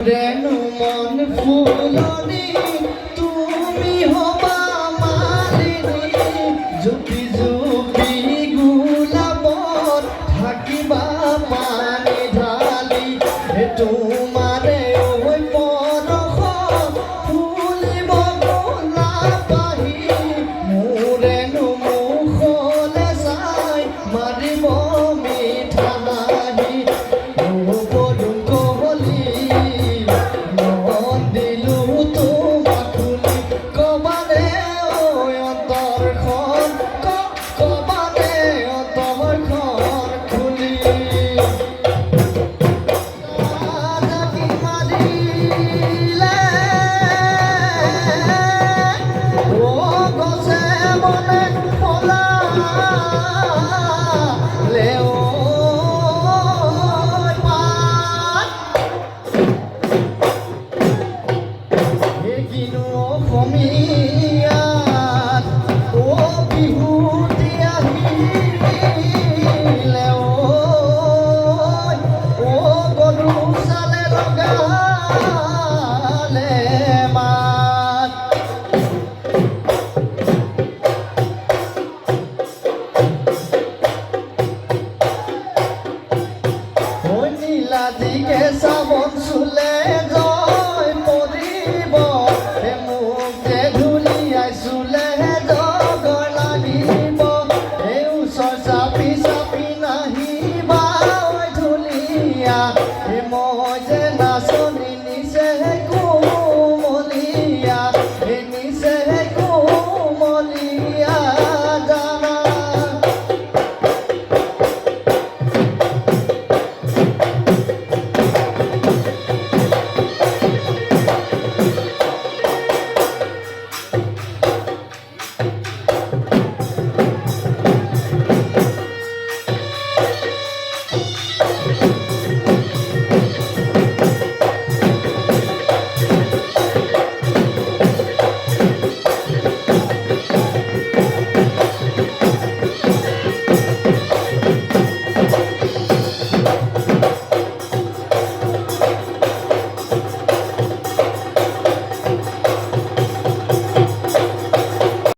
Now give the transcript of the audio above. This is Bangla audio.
মন ফুলনি, তুমি হবা মালিনী। জুপি জুপি গুলাবর থাকিবা পানি ঢালি। হে তোমারে ওই পরখ ফুলিব গোলা পাহি। মোরে নুমুখলে চাই মারিব for me. আল্লাহ দিকে